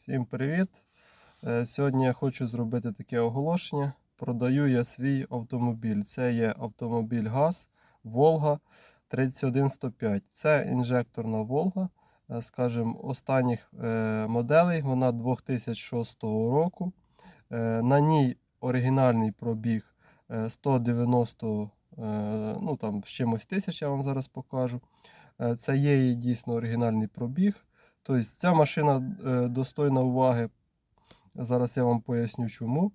Всім привіт! Е, Сьогодні я хочу зробити таке оголошення. Продаю я свій автомобіль. Це є автомобіль ГАЗ Волга 31105. Це інжекторна Волга, е, скажімо, останніх е, моделей. Вона 2006 року. На ній оригінальний пробіг е, 190 е, ну, там, з чимось тисяч, я вам зараз покажу. Це є її дійсно оригінальний пробіг. Тобто ця машина е, достойна уваги. Зараз я вам поясню чому.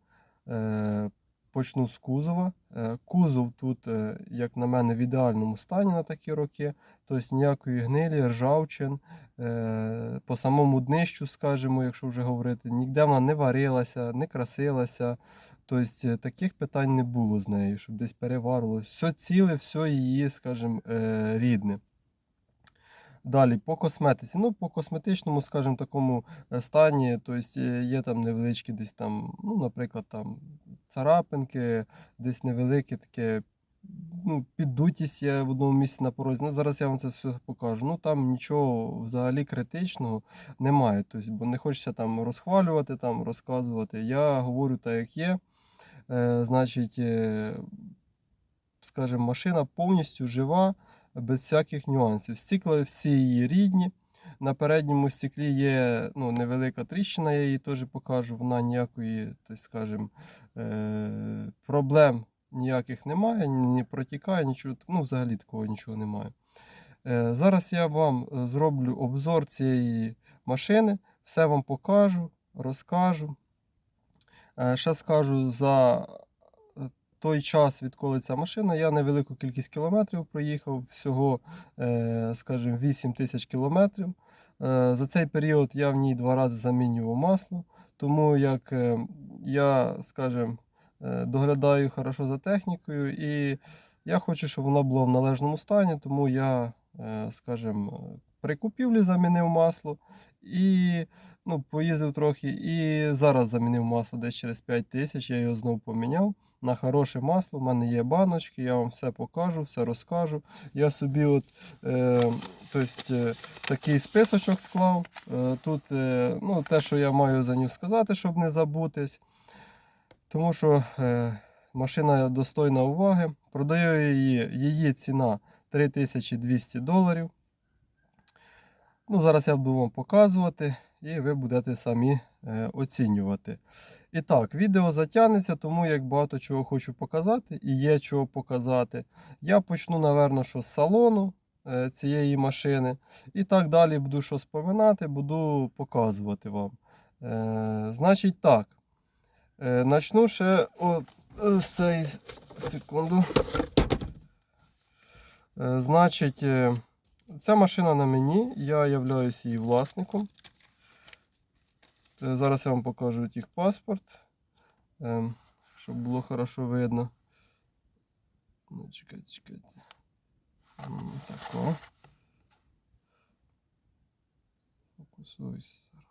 Е, Почну з кузова. Е, Кузов тут, як на мене, в ідеальному стані на такі роки. Тобто ніякої гнилі, ржавчин. По самому днищу, скажімо, якщо вже говорити, ніде вона не варилася, не красилася. Тобто таких питань не було з нею, щоб десь переварилось. Все ціле, все її, скажімо, рідне. Далі по косметиці. Ну, по косметичному, скажімо, такому е, стані, тобто є там невеличкі десь там, ну, наприклад, там царапинки, десь невелике таке. Ну, піддутість є в одному місці на порозі. Ну, зараз я вам це все покажу. Ну там нічого взагалі критичного немає. Тобто, бо не хочеться там розхвалювати, там, розказувати. Я говорю так, як є. Е, значить, е, скажімо, машина повністю жива без всяких нюансів. Стікла всі її рідні. На передньому стеклі є ну, невелика тріщина, я її теж покажу. Вона ніякої, так скажем, е- проблем ніяких немає, не протікає, нічого, ну, взагалі такого нічого немає. Е- зараз я вам е, зроблю обзор цієї машини, все вам покажу, розкажу. Ще скажу за той час, відколи ця машина, я невелику кількість кілометрів проїхав, всього, е, скажімо, 8 тисяч кілометрів. Е, За цей період я в ній два рази замінював масло, тому як е, я, скажімо, доглядаю хорошо за технікою і я хочу, щоб вона була в належному стані, тому я, скажімо, при купівлі замінив масло і ну, поїздив трохи. І зараз замінив масло десь через 5 тисяч, я його знову поміняв на хороше масло. У мене є баночки, я вам все покажу, все розкажу. Я собі от, е, тобто, е, такий списочок склав. Е, тут е, ну, те, що я маю за нього сказати, щоб не забутись. Тому що е, машина достойна уваги. Продаю її, її ціна 3200 доларів. Ну, Зараз я буду вам показувати, і ви будете самі е, оцінювати. І так, відео затягнеться, тому як багато чого хочу показати, і є чого показати. Я почну, напевно, що з салону е, цієї машини. І так далі буду що споминати, буду показувати вам. Е, значить так. Е, начну ще от, е, з цієї секунду. Е, значить. Е, Ця машина на мені, я являюсь її власником. Е, Зараз я вам покажу їх паспорт, ем, щоб було хорошо видно. Ну, чекайте, чекайте. Тако. Фокусуйся зараз.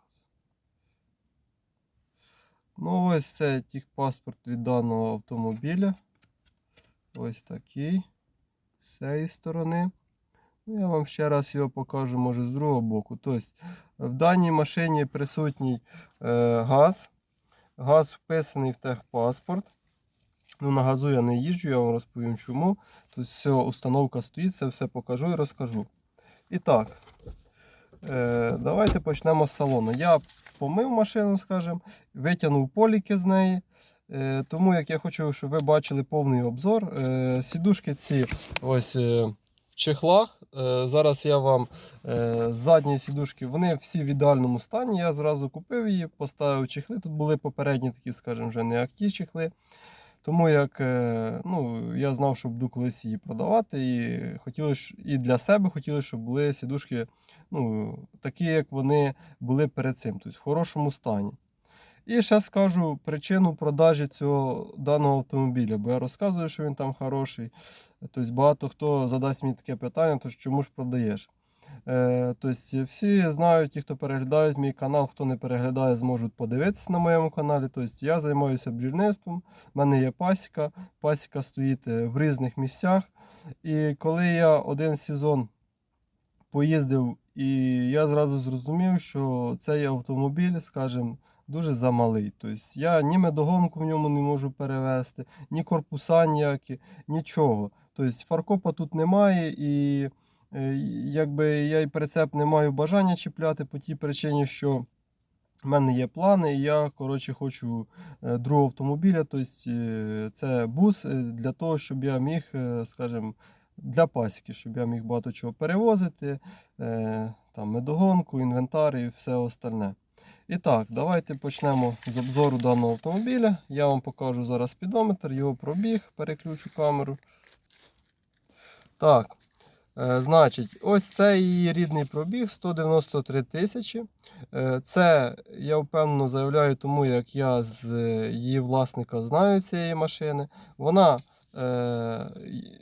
Ну, ось це паспорт від даного автомобіля. Ось такий. З цієї сторони. Ну, Я вам ще раз його покажу, може, з другого боку. Тобто, в даній машині присутній е, газ. Газ вписаний в техпаспорт. Ну, на газу я не їжджу, я вам розповім чому. Тут все, установка стоїть, це все покажу і розкажу. І так, е, давайте почнемо з салону. Я помив машину, скажімо, витягнув поліки з неї. Е, тому як я хочу, щоб ви бачили повний обзор. Е, сідушки ці ось. Е, в чехлах. Е, Зараз я вам е, з задньої сідушки, вони всі в ідеальному стані. Я зразу купив її, поставив чехли. Тут були попередні такі, скажімо, вже не акті чехли. Тому як е, ну, я знав, що буду колись її продавати, і хотілося, і для себе хотілося, щоб були сідушки ну, такі, як вони були перед цим, тобто в хорошому стані. І ще скажу причину продажі цього даного автомобіля, бо я розказую, що він там хороший. Тобто багато хто задасть мені таке питання, то чому ж продаєш? Е, тобто всі знають, ті, хто переглядають мій канал, хто не переглядає, зможуть подивитися на моєму каналі. Тобто я займаюся бджільництвом, в мене є пасіка, пасіка стоїть е, в різних місцях. І коли я один сезон поїздив, і я зразу зрозумів, що цей автомобіль, скажімо, дуже замалий. Тобто я ні медогонку в ньому не можу перевезти, ні корпуса ніякі, нічого. Тобто фаркопа тут немає, і е, якби я і прицеп не маю бажання чіпляти по тій причині, що в мене є плани, і я коротше, хочу е, другого автомобіля. Тобто е, це бус для того, щоб я міг, скажімо, для пасіки, щоб я міг багато чого перевозити, там, медогонку, інвентар і все остальне. І так, давайте почнемо з обзору даного автомобіля. Я вам покажу зараз спідометр, його пробіг, переключу камеру. Так, е, значить, ось це її рідний пробіг 193 тисячі. Е, Це я впевнено заявляю, тому як я з е, її власника знаю цієї машини. Вона е,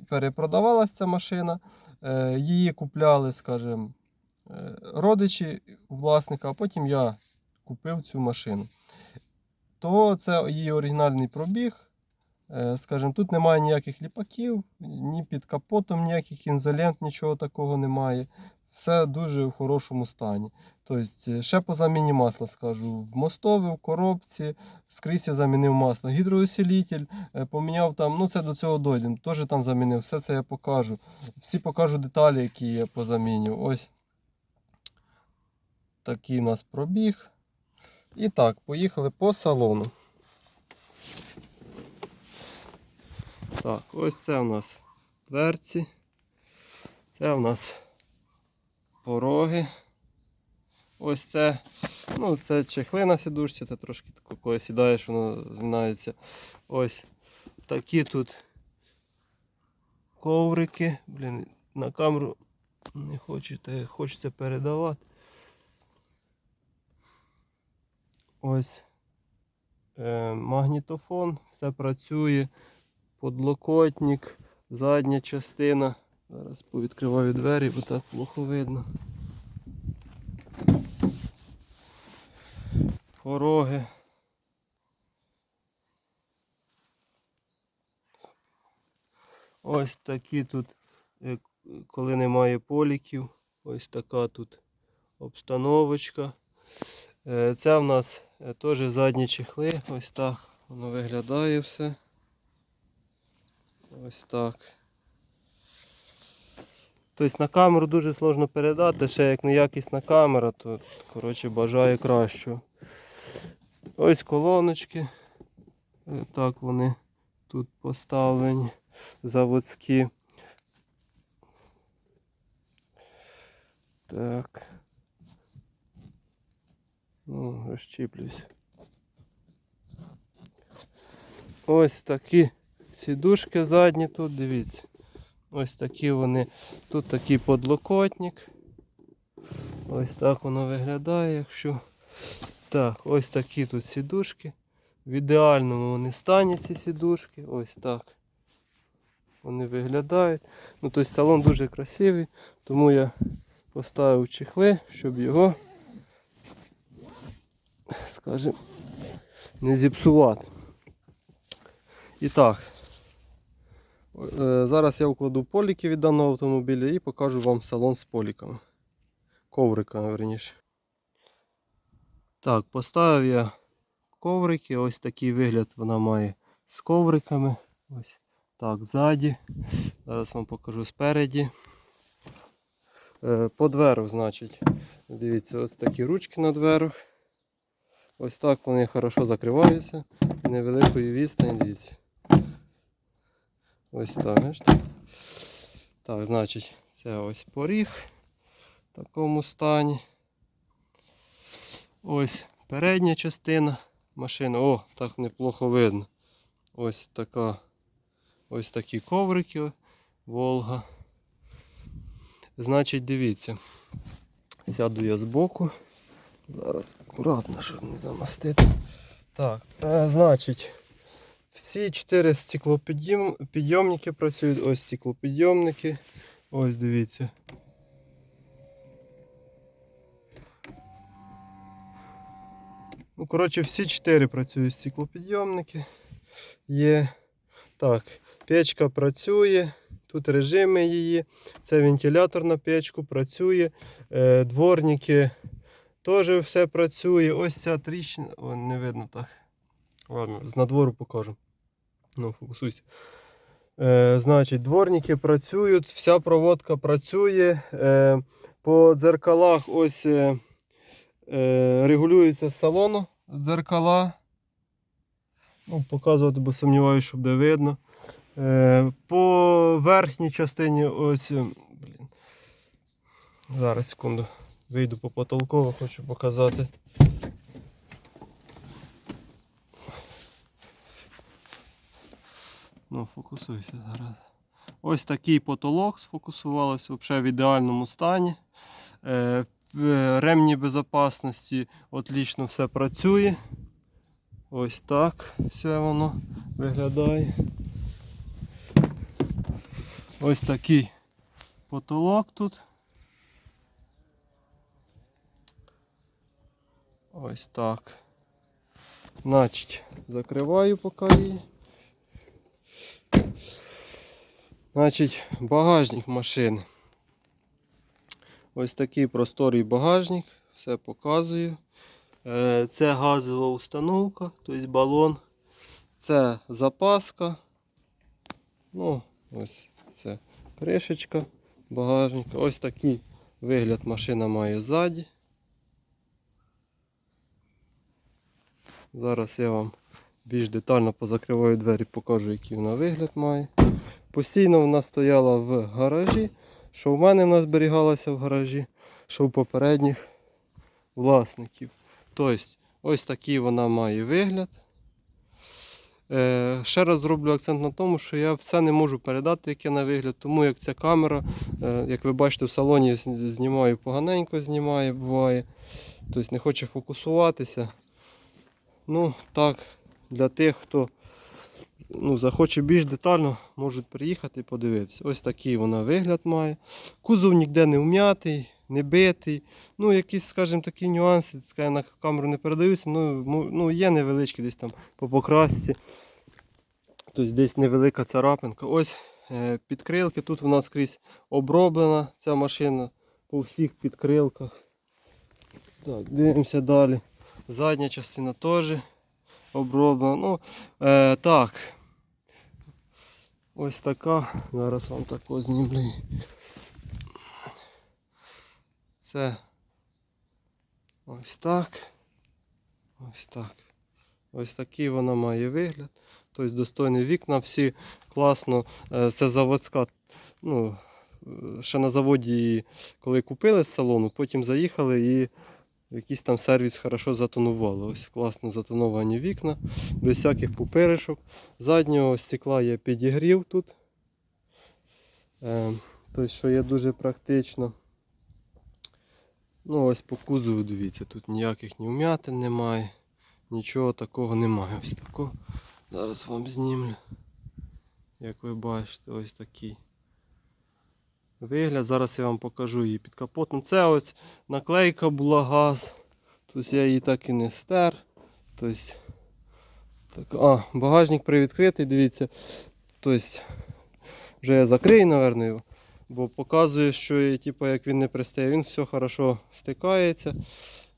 перепродавалась ця машина. Е, її купляли, скажімо, е, родичі власника, а потім я купив цю машину. То це її оригінальний пробіг. Е, Скажімо, тут немає ніяких ліпаків, ні під капотом, ніяких інзолент, нічого такого немає. Все дуже в хорошому стані. Тобто, е, ще по заміні масла скажу. В мостові, в коробці, скрізь я замінив масло. Гідроусилитель е, поміняв там, ну це до цього дойдемо. Теж там замінив. Все це я покажу. Всі покажу деталі, які я позамінював. Ось такий у нас пробіг. І так, поїхали по салону. Так, ось це у нас дверці. Це у нас пороги. Ось це. Ну, це чехли на сідушці, це трошки коли сідаєш, воно змінається. Ось такі тут коврики. Блін, на камеру не хочете, хочеться передавати. Ось е, магнітофон, все працює, подлокотник, задня частина. Зараз повідкриваю двері, бо так плохо видно. Пороги. Ось такі тут, е, коли немає поліків, ось така тут обстановочка. Е, Це в нас е, теж задні чехли. Ось так воно виглядає все. Ось так. Тобто на камеру дуже сложно передати, ще як неякісна камера, то коротше бажаю кращого. Ось колоночки. Е, Так вони тут поставлені заводські. Так. Ну, розчіплюсь. Ось такі сідушки задні тут, дивіться. Ось такі вони. Тут такий подлокотник. Ось так воно виглядає, якщо. Так, ось такі тут сідушки. В ідеальному вони стані ці сідушки. Ось так. Вони виглядають. Ну, тобто салон дуже красивий, тому я поставив чехли, щоб його, скажімо, не зіпсувати. І так, е, зараз я вкладу поліки від даного автомобіля і покажу вам салон з поліками. Ковриками, верніше. Так, поставив я коврики. Ось такий вигляд вона має з ковриками. Ось так, ззаді. Зараз вам покажу спереді. Е, По дверу, значить. Дивіться, ось такі ручки на дверах. Ось так вони хорошо закриваються. Невеликої відстані, дивіться. Ось так, бачите? Так, значить, це ось поріг в такому стані. Ось передня частина машини. О, так неплохо видно. Ось така. Ось такі коврики. Волга. Значить, дивіться. Сяду я збоку. Зараз акуратно, щоб не замастити. Так, е, значить, всі чотири стеклопідйомники працюють. Ось стеклопідйомники. Ось дивіться. Ну, коротше, всі чотири працюють стеклопідйомники. Є. Так, печка працює. Тут режими її. Це вентилятор на печку працює. Е, дворники теж все працює. Ось ця тріщина. О, не видно так. Ладно, з надвору покажу. Ну, фокусуйся. Е, значить, дворники працюють, вся проводка працює. Е, по дзеркалах ось е, е, регулюється салону дзеркала. Ну, показувати, бо сумніваюся, що буде видно. Е, по верхній частині ось. Блін. Зараз секунду. Вийду по потолку, хочу показати. Ну, фокусуйся зараз. Ось такий потолок сфокусувалося взагалі в ідеальному стані. Е, в ремні безпечності отлично все працює. Ось так все воно виглядає. Ось такий потолок тут. Ось так. Значить, закриваю поки її. Значить, багажник машини. Ось такий просторий багажник, все показую. Е, Це газова установка, тобто балон. Це запаска. Ну, ось це кришечка багажника. Ось такий вигляд машина має ззаді. Зараз я вам більш детально позакриваю двері, покажу, який вона вигляд має. Постійно вона стояла в гаражі. Що в мене вона зберігалася в гаражі, що в попередніх власників. Тобто, ось такий вона має вигляд. Е, ще раз зроблю акцент на тому, що я все не можу передати, яке на вигляд, тому як ця камера, е, як ви бачите, в салоні знімаю поганенько, знімає, буває. Тобто не хоче фокусуватися. Ну, так, для тих, хто ну, захоче більш детально, можуть приїхати і подивитися. Ось такий вона вигляд має. Кузов ніде не вм'ятий, не битий. Ну, якісь, скажімо, такі нюанси, скажімо, на камеру не передаються. Ну, ну, є невеличкі десь там по покрасці. Тобто десь невелика царапинка. Ось е, підкрилки. Тут в нас скрізь оброблена ця машина по всіх підкрилках. Так, дивимося далі. Задня частина теж оброблена. Ну, е, так. Ось така. Зараз вам так знімлю. Це ось так. Ось так. Ось такий вона має вигляд. Тобто достойні вікна, всі класно. Е, Це заводська. Ну, е, ще на заводі, коли купили з салону, потім заїхали і якийсь там сервіс хорошо затонували. Ось класно затоновані вікна, без всяких пупиришок. Заднього стекла є підігрів тут. Е, тобто, що є дуже практично. Ну, ось по кузову дивіться, тут ніяких ні вмятин немає, нічого такого немає. Ось такого. Зараз вам знімлю. Як ви бачите, ось такий вигляд. Зараз я вам покажу її під капотом. Це ось наклейка була газ. Тобто я її так і не стер. Тобто, так, а, багажник привідкритий, дивіться. Тобто, вже я закрию, мабуть, його. Бо показує, що типу, як він не пристає, він все хорошо стикається.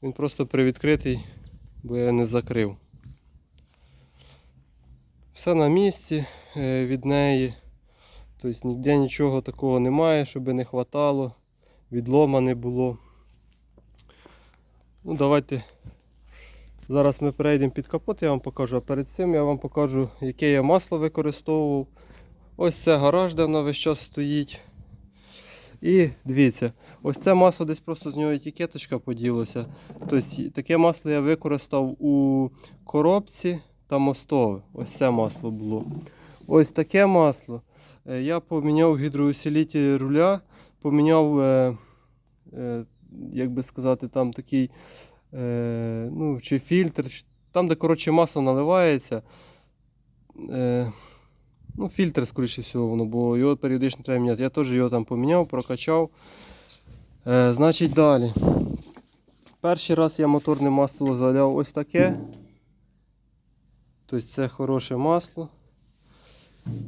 Він просто привідкритий, бо я не закрив. Все на місці е, від неї. Тобто ніде нічого такого немає, щоб не хватало, відлома не було. Ну, давайте. Зараз ми перейдемо під капот, я вам покажу, а перед цим я вам покажу, яке я масло використовував. Ось це гараж, де воно весь час стоїть. І дивіться, ось це масло десь просто з нього етикеточка поділося. Тобто таке масло я використав у коробці та мостове. Ось це масло було. Ось таке масло. е, Я поміняв гідроусилитель руля, поміняв, е, е, як би сказати, там такий ну, чи фільтр, там, де коротше, масло наливається. Ну, фільтр, скоріше всього, воно, бо його періодично треба міняти. Я теж його там поміняв, прокачав. Значить, далі. Перший раз я моторне масло заляв ось таке. Тобто це хороше масло.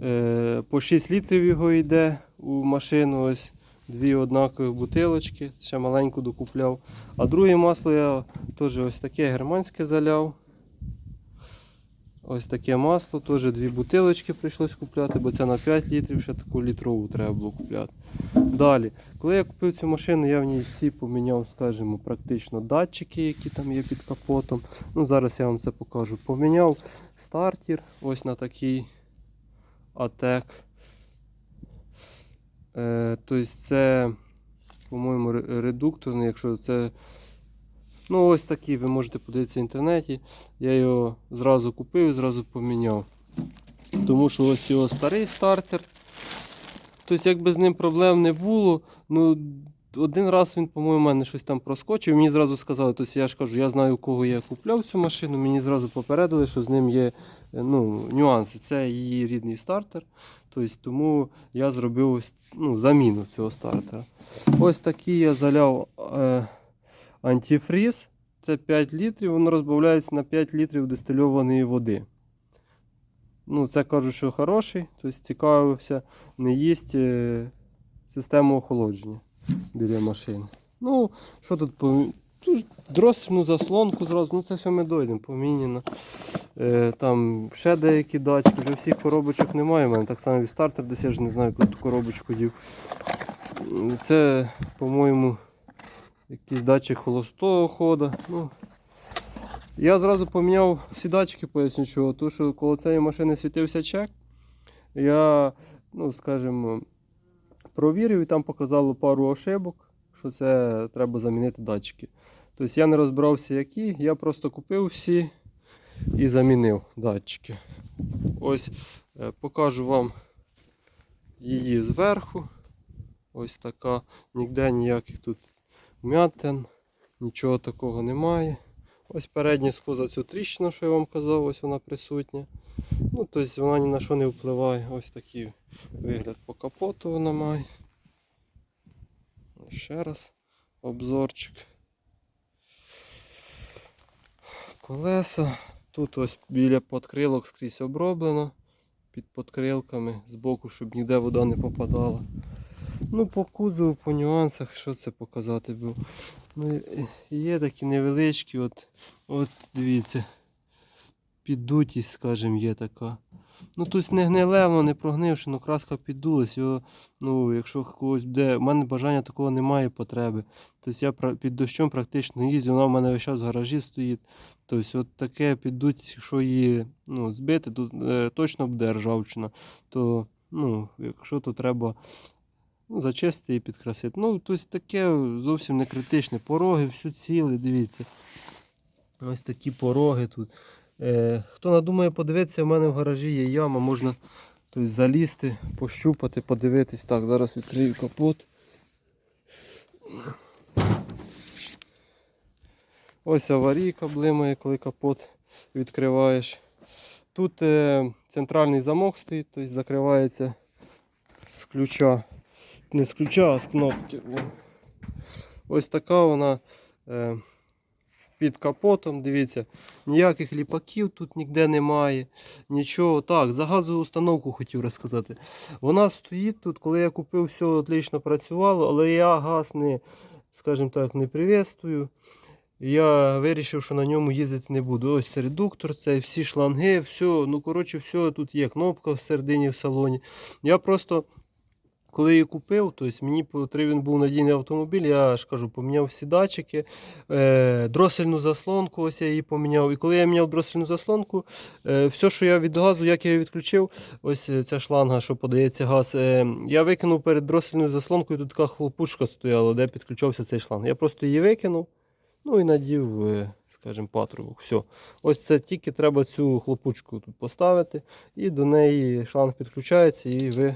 Е, по 6 літрів його йде у машину. Ось дві однакові бутилочки. Ще маленьку докупляв. А друге масло я теж ось таке германське заляв. Ось таке масло, теж дві бутилочки прийшлось купляти, бо це на 5 літрів, ще таку літрову треба було купляти. Далі, коли я купив цю машину, я в ній всі поміняв, скажімо, практично датчики, які там є під капотом. Ну, зараз я вам це покажу. Поміняв стартер ось на такий Е, тобто це, по-моєму, редукторний, якщо це. Ну, ось такий, ви можете подивитися в інтернеті. Я його зразу купив і зразу поміняв. Тому що ось його старий стартер. Тобто, якби з ним проблем не було, ну один раз він, по-моєму, мене щось там проскочив. Мені зразу сказали, тобто я ж кажу, я знаю, у кого я купляв цю машину. Мені зразу попередили, що з ним є е, ну, нюанси. Це її рідний стартер. Тобто, тому я зробив ось, ну, заміну цього стартера. Ось такий я заляв е, антифріз. Це 5 літрів, воно розбавляється на 5 літрів дистильованої води. Ну, це кажуть, що хороший, тобто цікавився, не їсть е, систему охолодження біля машини. Ну, що тут. Тут дросельну заслонку зразу, ну це все ми дойдемо, поміняно. Е, там ще деякі датчики, вже всіх коробочок немає. У мене так само і стартер десь я ж не знаю, куди ту коробочку дів. Це, по-моєму, якийсь датчик холостого ходу. Ну, я зразу поміняв всі датчики, поясню чого. Тому що коло цієї машини світився чек. Я, ну, скажімо, провірив і там показало пару ошибок, що це треба замінити датчики. Тобто я не розбирався, які, я просто купив всі і замінив датчики. Ось е, покажу вам її зверху. Ось така. Ніде ніяких тут вмятин, нічого такого немає. Ось переднє скло за цю тріщину, що я вам казав, ось вона присутня. Ну, тобто вона ні на що не впливає. Ось такий вигляд по капоту вона має. Ще раз обзорчик. Колеса. Тут ось біля подкрилок скрізь оброблено. Під подкрилками збоку, щоб ніде вода не попадала. Ну, по кузову, по нюансах, що це показати був. Ну, є такі невеличкі, от, от дивіться, піддутість, скажімо, є така. Ну тут не гниле, воно не прогнивши, ну краска піддулась. Його, ну, якщо когось буде, у мене бажання такого немає потреби. Тобто я під дощом практично їздю, вона в мене весь час в гаражі стоїть. Тобто от таке піддуть, якщо її ну, збити, то е, точно буде ржавчина. То ну, якщо то треба ну, зачистити і підкрасити. Ну, тобто таке зовсім не критичне. Пороги, все ціле, дивіться. Ось такі пороги тут. Е, хто надумає подивитися, в мене в гаражі є яма, можна тобто, залізти, пощупати, подивитись. Так, зараз відкрию капот. Ось аварійка блимає, коли капот відкриваєш. Тут е, центральний замок стоїть, тобто закривається з ключа. Не з ключа, а з кнопки. Ось така вона е, під капотом. Дивіться, ніяких ліпаків тут ніде немає. Нічого. Так, за газову установку хотів розказати. Вона стоїть тут, коли я купив, все отлично працювало, але я газ не, скажімо так, не приветствую. Я вирішив, що на ньому їздити не буду. Ось редуктор, це всі шланги, все, ну коротше, все, тут є кнопка всередині в салоні. Я просто, коли її купив, тобто мені потрібен був надійний автомобіль, я ж кажу, поміняв всі датчики, е, дросельну заслонку, ось я її поміняв. І коли я міняв дросельну заслонку, е, все, що я від газу, як я її відключив, ось е, ця шланга, що подається газ, я викинув перед дросельною заслонкою, тут така хлопушка стояла, де підключався цей шланг. Я просто її викинув. Ну і надів, скажімо, патрубок. Все. Ось це тільки треба цю хлопучку тут поставити, і до неї шланг підключається, і ви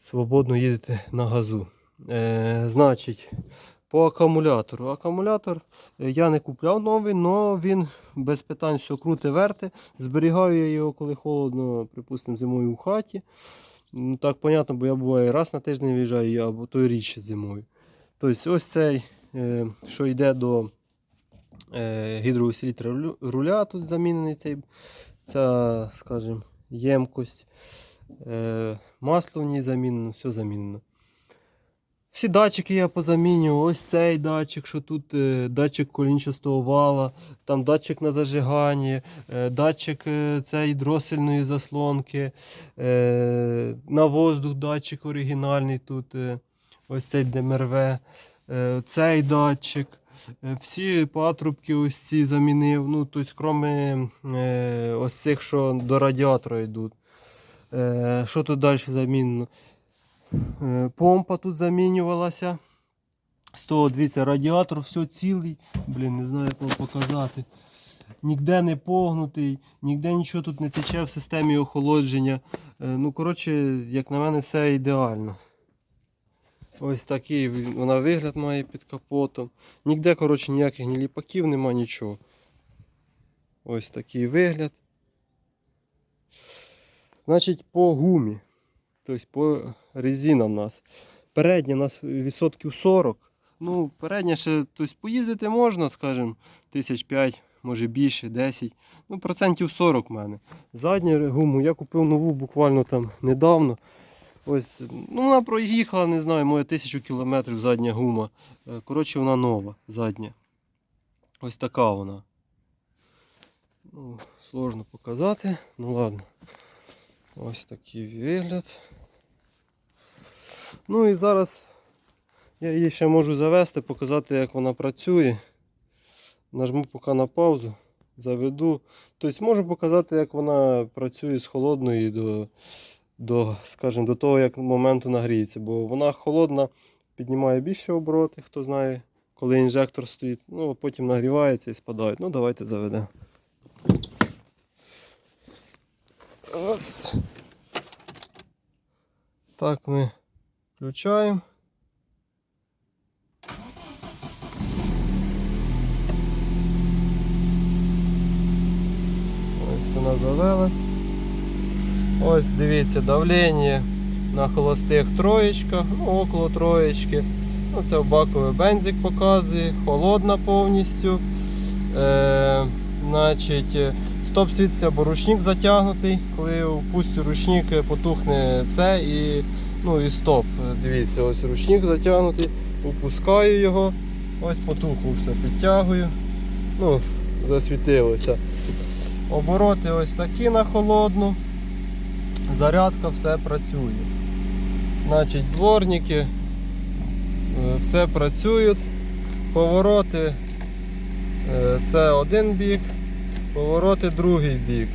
свободно їдете на газу. Е, значить, по акумулятору. Акумулятор е, я не купляв новий, але він без питань все круте верте. Зберігаю я його, коли холодно, припустимо, зимою у хаті. М, Так, понятно, бо я буває раз на тиждень виїжджаю, або той рідше зимою. Тобто ось цей е, що йде до е, гідроусилітра руля, тут замінений цей, ця, скажімо, ємкость. Е, масло в ній замінено, все замінено. Всі датчики я позамінював. Ось цей датчик, що тут е, датчик колінчастого вала, там датчик на зажиганні, е, датчик цей дросельної заслонки, на воздух датчик оригінальний тут. Ось цей ДМРВ, цей датчик. Всі патрубки ось ці замінив. Ну, тобто, крім ось цих, що до радіатора йдуть. Е, що тут далі замінено? Е, Помпа тут замінювалася. З того, дивіться, радіатор все цілий. Блін, не знаю, як вам показати. Ніде не погнутий, ніде нічого тут не тече в системі охолодження. Е, Ну, коротше, як на мене, все ідеально. Ось такий вона вигляд має під капотом. Ніде, коротше, ніяких ні ліпаків, нема нічого. Ось такий вигляд. Значить, по гумі. Тобто по резина в нас. Передня у нас відсотків 40. Ну, передня ще тобто, поїздити можна, скажімо, тисяч 5, може більше, 10. Ну, процентів 40 в мене. Задню гуму я купив нову буквально там недавно. Ось, ну, вона проїхала, не знаю, моє тисячу кілометрів задня гума. Е, Коротше, вона нова, задня. Ось така вона. Ну, сложно показати. Ну ладно. Ось такий вигляд. Ну і зараз я її ще можу завести, показати, як вона працює. Нажму поки на паузу, заведу. Тобто можу показати, як вона працює з холодної до, до, скажімо, до того, як моменту нагріється. Бо вона холодна, піднімає більше обороти, хто знає, коли інжектор стоїть. Ну, потім нагрівається і спадає. Ну, давайте заведемо. Ось. Так ми включаємо. Ось вона завелась. Ось дивіться, давлення на холостих троєчка, ну около троєчки. Ну, це баковий бензик показує, холодна повністю. Е, значить, стоп світиться, бо ручник затягнутий. Коли впустю ручник, потухне це і, ну, і стоп. Дивіться, ось ручник затягнутий, опускаю його, ось потуху все підтягую. Ну, засвітилося. Обороти ось такі на холодну. Зарядка все працює. Значить, дворники е, все працюють. Повороти е, це один бік, повороти другий бік.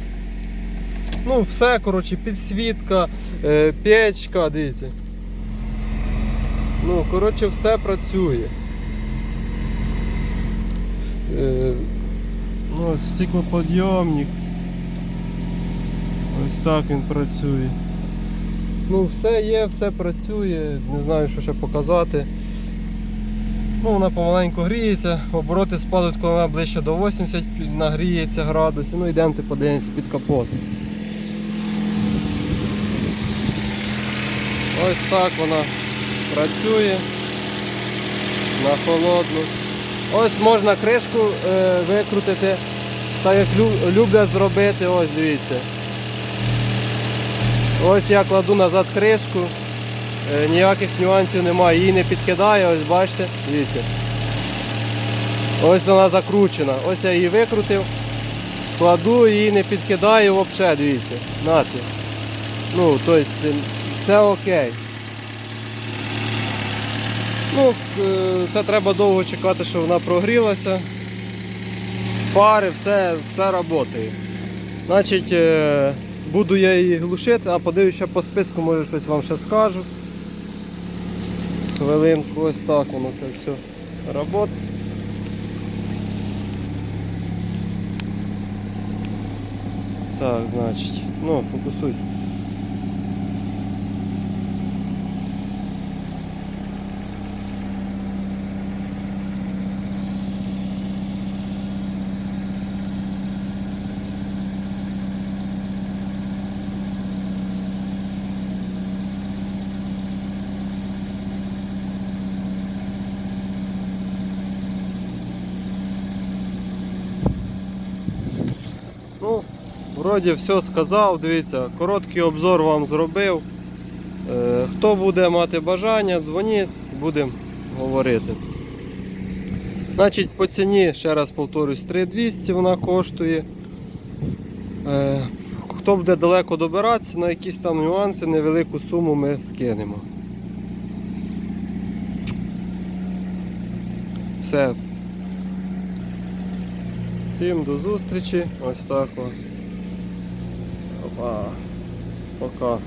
Ну, все, коротше, підсвітка, е, печка, дивіться. Ну, коротше, все працює. Е, Ну, стеклоподйомник. Ось так він працює. Ну, все є, все працює, не знаю, що ще показати. Ну, вона помаленьку гріється, обороти спадуть, коли вона ближче до 80 нагріється градусів. Ну йдемо подивимося під капот. Ось так вона працює на холодну. Ось можна кришку е, викрутити, так як лю- люблять зробити, ось дивіться. Ось я кладу назад кришку, ніяких нюансів немає, її не підкидає, ось бачите, дивіться. Ось вона закручена. Ось я її викрутив, кладу, її не підкидаю взагалі, дивіться. Нате. Ну, тобто це окей. Ну, е, це треба довго чекати, щоб вона прогрілася. Пари, все, все працює. Значить, е, буду я її глушити, а подивлюся по списку, може щось вам ще скажу. Хвилинку, ось так воно це все робота. Так, значить, ну, фокусуй. Ну, Вроді все сказав, дивіться, короткий обзор вам зробив. Е, Хто буде мати бажання, дзвоніть, будемо говорити. Значить, по ціні, ще раз повторюсь, 3200 вона коштує. Е, Хто буде далеко добиратися, на якісь там нюанси, невелику суму ми скинемо. Все. Всім до зустрічі. Ось так. Пока.